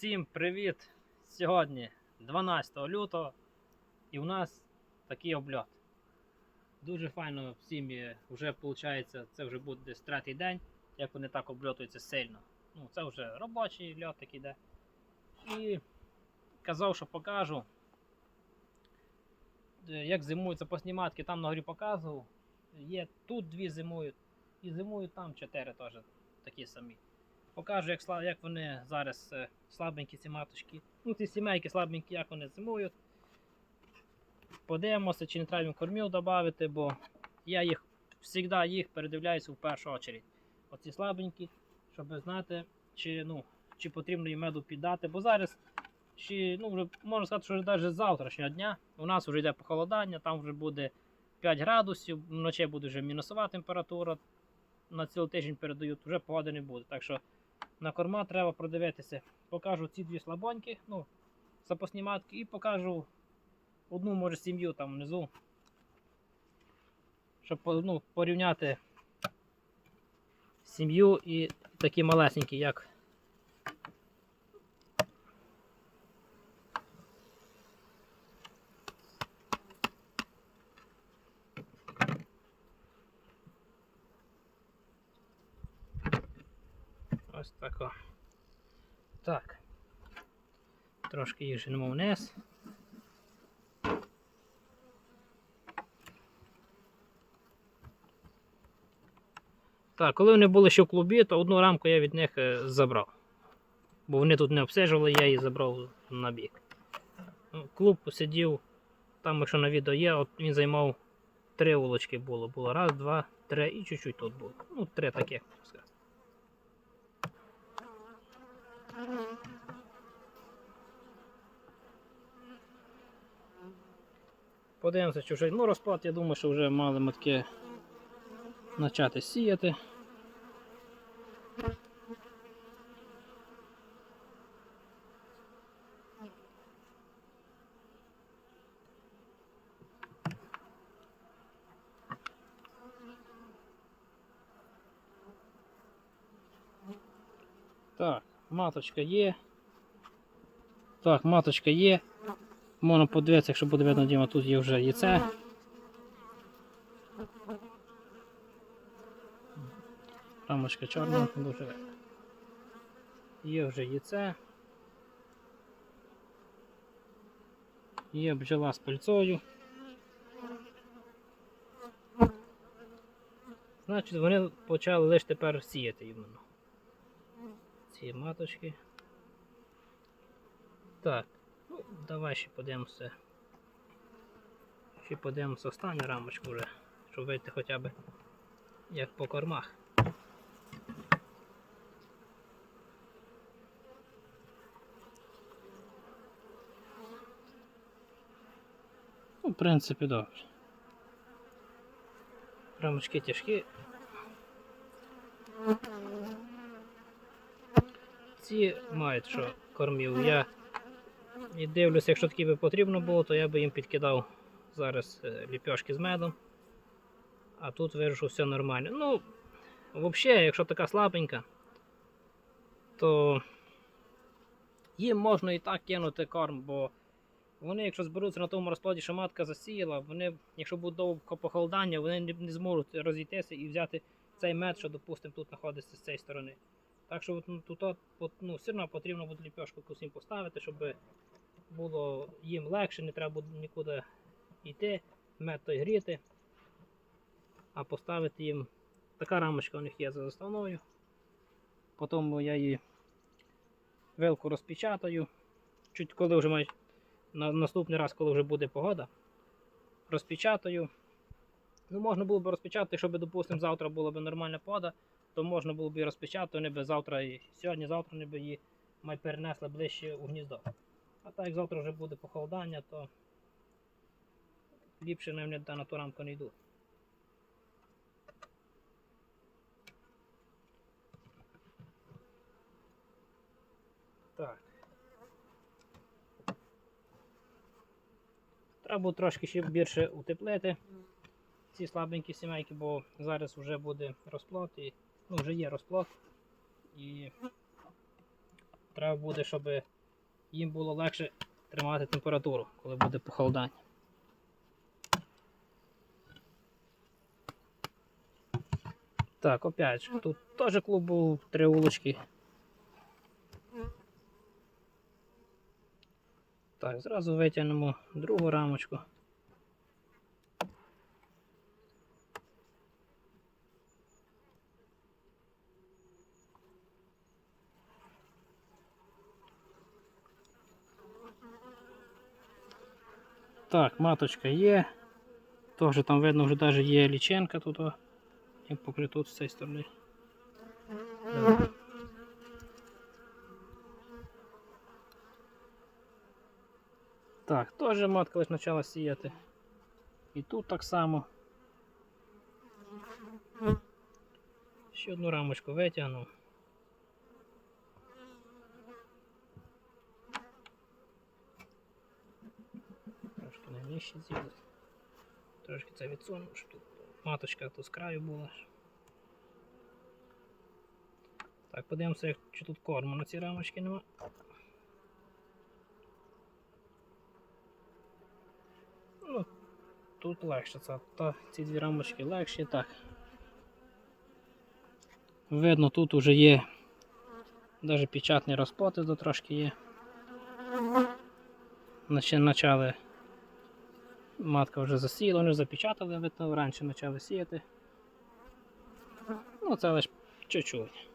Всім привіт! Сьогодні 12 лютого і у нас такий обльот. Дуже файно в сім'ї вже виходить, це вже буде десь третій день, як вони так обльотуються сильно. Ну, це вже робочий льот такий іде. І казав, що покажу. е, Як зимуються посніматки, там на горі показував. Є тут дві зимують, і зимують там чотири теж такі самі. Покажу, як, як вони зараз е, слабенькі ці маточки. Ну, ці сімейки слабенькі, як вони зимують. Подивимося, чи не треба кормів додати, бо я їх завжди їх передивляюся в першу очередь. Оці слабенькі, щоб знати, чи, ну, чи потрібно їм меду піддати. Бо зараз, чи, ну, вже, можна сказати, що навіть з завтрашнього дня у нас вже йде похолодання, там вже буде 5 градусів, вночі буде вже мінусова температура. На цілий тиждень передають, вже погоди не буде. Так що на корма треба продивитися. Покажу ці дві слабоньки, ну, запасні матки, і покажу одну, може, сім'ю там внизу. Щоб ну, порівняти сім'ю і такі малесенькі, як. Ось тако. Так. Трошки їх женемо вниз. Так, коли вони були ще в клубі, то одну рамку я від них е, забрав. Бо вони тут не обстежували, я її забрав на бік. Ну, Клуб посидів, там, якщо на відео є, от він займав три вулочки було. Було раз, два, три і чуть-чуть тут було. Ну, три таких, так сказати. Подивимося, що вже ну, розклад, я думаю, що вже мали матки почати сіяти. Так, маточка є. Так, маточка є. Можна подивитися, якщо буде видно, Діма, тут є вже яйце. Рамочка чорна, дуже видно. Є вже яйце. Є бджола з пильцою. Значить, вони почали лише тепер сіяти іменно. Ці маточки. Так, ну, давай ще подивимося. Ще подивимося останню рамочку вже, щоб вийти хоча б як по кормах. Ну, в принципі, добре. Рамочки тяжкі. Ці мають що кормів. Я і дивлюся, якщо такі би потрібно було, то я би їм підкидав зараз е, ліпьошки з медом. А тут вирішу все нормально. Ну, взагалі, якщо така слабенька, то їм можна і так кинути корм, бо вони, якщо зберуться на тому розкладі, що матка засіяла, вони, якщо буде довго похолодання, вони не зможуть розійтися і взяти цей мед, що, допустимо, тут знаходиться з цієї сторони. Так що ну, тут от, ну, все одно потрібно буде ліпьошку якусь поставити, щоб було їм легше, не треба буде нікуди йти, мед той гріти. А поставити їм така рамочка у них є за заставною. Потім я її вилку розпечатаю. Чуть коли вже маю на наступний раз, коли вже буде погода, розпечатаю. Ну, можна було б розпечатати, щоб, допустимо, завтра була б нормальна погода, то можна було б і розпечатати, вони б завтра і сьогодні-завтра вони б її май перенесли ближче у гніздо. А так як завтра вже буде похолодання, то ліпше навіть на ту рамку не йду. Так. Треба буде трошки ще більше утеплити ці слабенькі сімейки, бо зараз вже буде розплод і ну, вже є розплод. І треба буде, щоб їм було легше тримати температуру, коли буде похолодання. Так, опять же, тут теж клуб був три вулочки. Так, зразу витягнемо другу рамочку. Так, маточка є. Теж там видно, вже навіть є ліченка тут. О, і покриту з цієї сторони. Так, теж матка лише почала сіяти. І тут так само. Ще одну рамочку витягнув. Трошки найнижче. Трошки це відсунув, щоб тут маточка тут з краю була. Так, подивимося, чи тут корму на цій рамочці нема. Ну, тут легше це. Та, ці дві рамочки легші, так. Видно, тут уже є навіть печатні розплати тут трошки є. Наче почали. Матка вже засіяла, вони запечатали, видно, раніше почали сіяти. Ну, це лише чуть-чуть.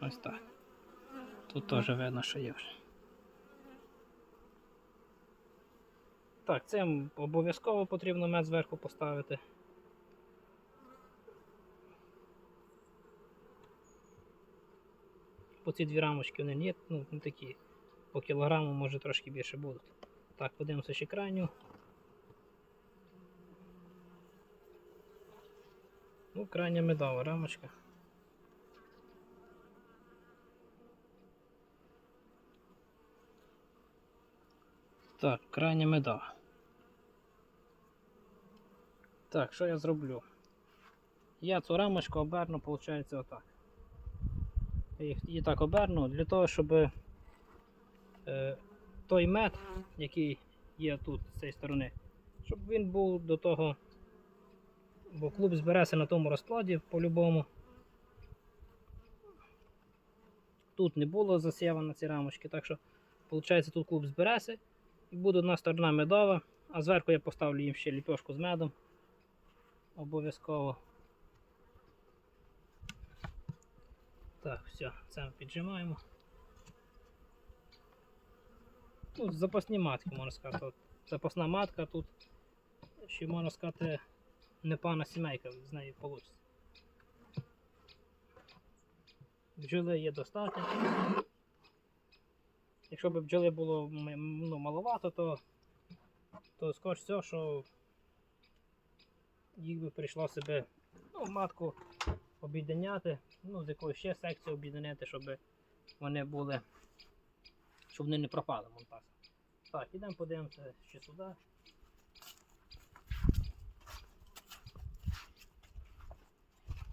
Ось так. Тут теж видно, що є вже. Так, цим обов'язково потрібно мед зверху поставити. По ці дві рамочки вони не, ну, такі. По кілограму може трошки більше будуть. Так, подивимося ще крайню. Ну, крайня медова рамочка. Так, крайня медова. Так, що я зроблю? Я цю рамочку оберну, виходить, отак. Я її так оберну для того, щоб е, той мед, який є тут з цієї сторони, щоб він був до того, бо клуб збереться на тому розкладі по-любому. Тут не було засєва на ці рамочки, так що, виходить, тут клуб збереться і буде одна сторона медова, а зверху я поставлю їм ще ліпешку з медом. Обов'язково. Так, все, це ми піджимаємо. Тут запасні матки, можна сказати. От запасна матка тут, ще можна сказати, непана сімейка з неї вийде. Бджоли є достатньо. Якщо б бджоли було ну, маловато, то, то скоріш всього, що їх би прийшло себе ну, матку об'єднаняти, ну, з якоюсь ще секцією об'єднати, щоб вони були, щоб вони не пропали монтаж. Так, ідемо подивимося ще сюди.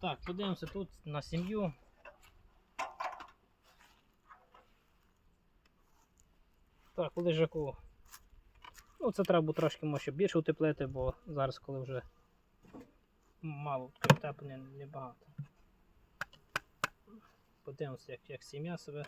Так, подивимося тут на сім'ю. Так, лежаку. Ну, це треба трошки може більше утеплити, бо зараз, коли вже мало утеплення небагато. Подивимося, як, як сім'я себе.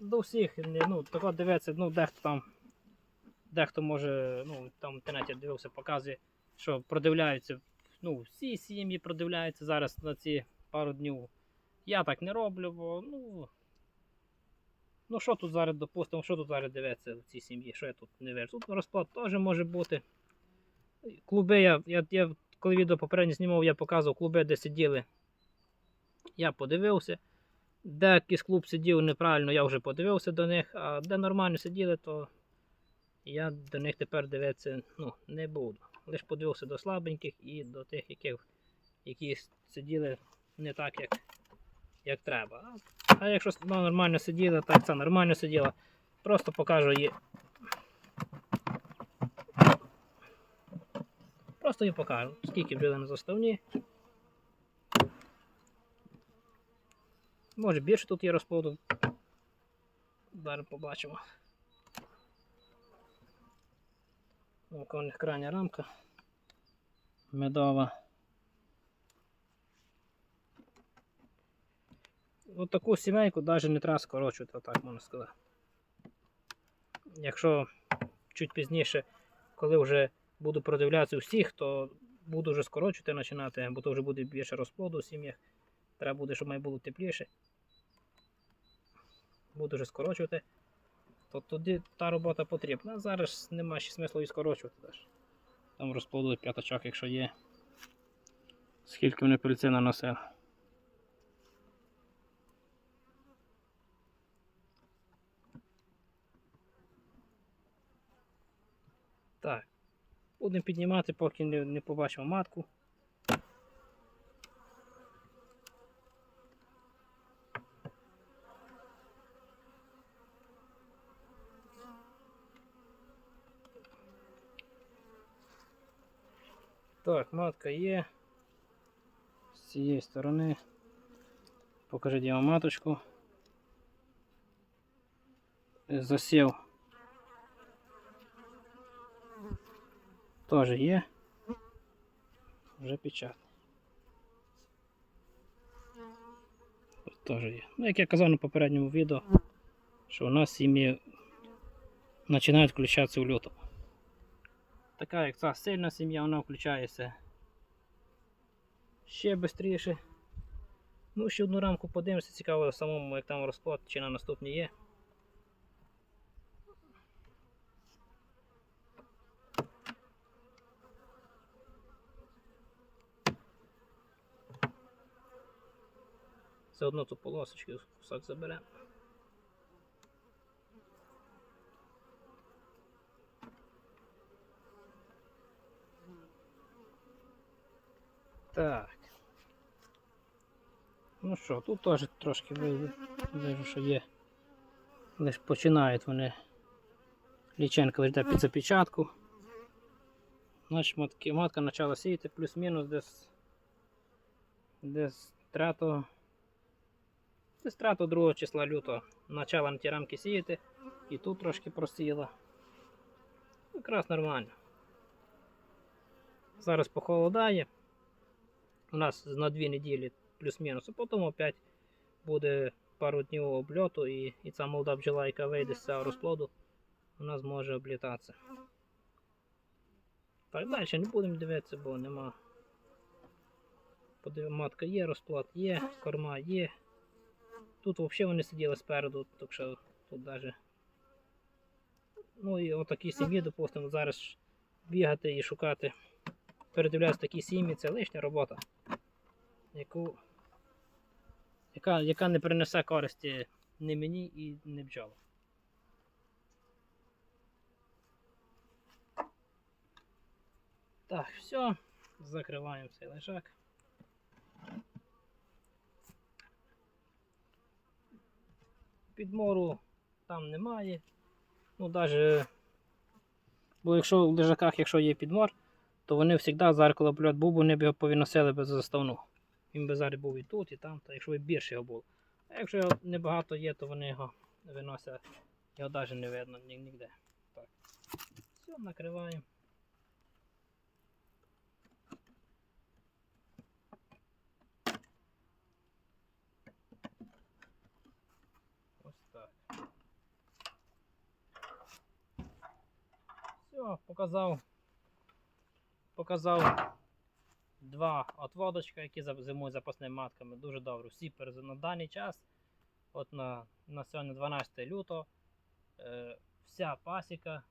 До всіх, ну, тако дивиться, ну, дехто там, дехто може, ну, там в інтернеті дивився, показує, що продивляються, ну, всі сім'ї продивляються зараз на ці пару днів. Я так не роблю, бо, ну, ну що тут зараз, допустимо, що тут зараз дивиться в цій сім'ї, що я тут не вижу. Тут розклад теж може бути. Клуби, я, я, я коли відео попереднє знімав, я показував клуби, де сиділи. Я подивився. Де якийсь клуб сидів неправильно, я вже подивився до них, а де нормально сиділи, то я до них тепер дивитися ну, не буду. Лише подивився до слабеньких і до тих, яких, які сиділи не так, як, як треба. А якщо вона нормально сиділа, так це нормально сиділа. Просто покажу її. Просто її покажу, скільки бджоли на заставні. Може більше тут є розплоду. Зараз побачимо. У них крайня рамка. Медова. От таку сімейку навіть не треба скорочувати, отак можна сказати. Якщо чуть пізніше, коли вже буду продивлятися усіх, то буду вже скорочувати починати, бо то вже буде більше розплоду у сім'ях. Треба буде, щоб має було тепліше. Буду вже скорочувати. То тоді та робота потрібна. Зараз немає ще смислу і скорочувати. Теж. Там розплоду п'ятачок, якщо є. Скільки вони пильці наносили. Так. Будемо піднімати, поки не побачимо матку. Так, матка є. З цієї сторони. Покажи Діма маточку. Засів. Теж є. Вже печатний. Тут теж є. Ну, як я казав на попередньому відео, що у нас сім'ї починають включатися в лютому. Така як ця сильна сім'я, вона включається ще швидше. Ну, ще одну рамку подивимося, цікаво самому, як там розклад, чи на наступній є. Все одно ту полосочку кусок заберемо. Так. Ну що, тут теж трошки ви- вижу, що є. Лише починають вони. Ліченка лише під запечатку. Значить, матки, матка почала сіяти плюс-мінус десь десь 3 Десь 3 2 числа лютого почала на ті рамки сіяти і тут трошки просіяла. Якраз нормально. Зараз похолодає. У нас на 2 неділі плюс-мінус, а потім опять буде пару днів обльоту і, і ця молода бджола, яка вийде з цього розплоду, у нас може облітатися. Так, далі не будемо дивитися, бо нема. Подивимо, матка є, розплод є, корма є. Тут взагалі вони сиділи спереду, так що тут навіть. Ну і отакі сім'ї, допустимо, зараз бігати і шукати. Передивлятися такі сім'ї, це лишня робота, яку, яка, яка не принесе користі ні мені і не бджолам. Так, все, закриваємо цей лежак. Підмору там немає. Ну, навіть, бо якщо в лежаках, якщо є підмор, то вони завжди зеркало блядь, був, вони б його повиносили без заставну. Він би зараз був і тут, і там, та якщо б більше його було. А якщо його небагато є, то вони його виносять, його навіть не видно ні- ніде. Так. Все, накриваємо. Ось так. Все, показав. Показав два отводочка, які зимують запасними матками. Дуже добре. Всі на даний час. От на, на сьогодні 12 лютого. Е, вся пасіка.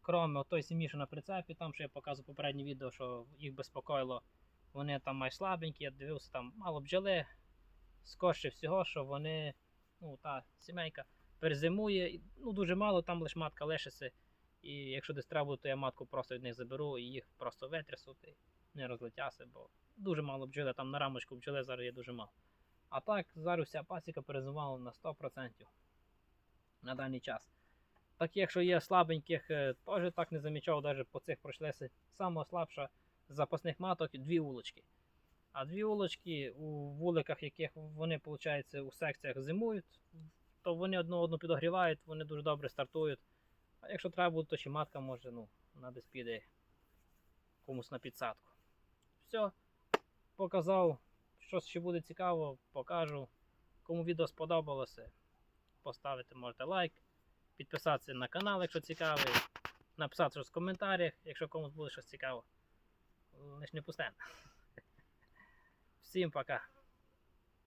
Кроме той сім'ї, що на прицепі, там що я показував попереднє відео, що їх безпокоїло. Вони там майже слабенькі, я дивився, там мало бджоли, скорше всього, що вони, ну та сімейка перезимує, ну дуже мало, там лише матка лишиться. І якщо десь треба, то я матку просто від них заберу і їх просто витрясу, і не розлетяся, бо дуже мало бджоли, там на рамочку бджоли зараз є дуже мало. А так, зараз вся пасіка перезимувала на 100% на даний час. Так, якщо є слабеньких, е, теж так не замічав, навіть по цих пройшлися. Саме з запасних маток дві улочки. А дві улочки у вуликах, яких вони, виходить, у секціях зимують, то вони одну одну підогрівають, вони дуже добре стартують. А якщо треба буде, то ще матка може, ну, вона десь піде комусь на підсадку. Все, показав. Щось ще буде цікаво, покажу. Кому відео сподобалося, поставити можете лайк, підписатися на канал, якщо цікавий, написати щось в коментарях, якщо комусь буде щось цікаво. Лиш не пусте. Всім пока.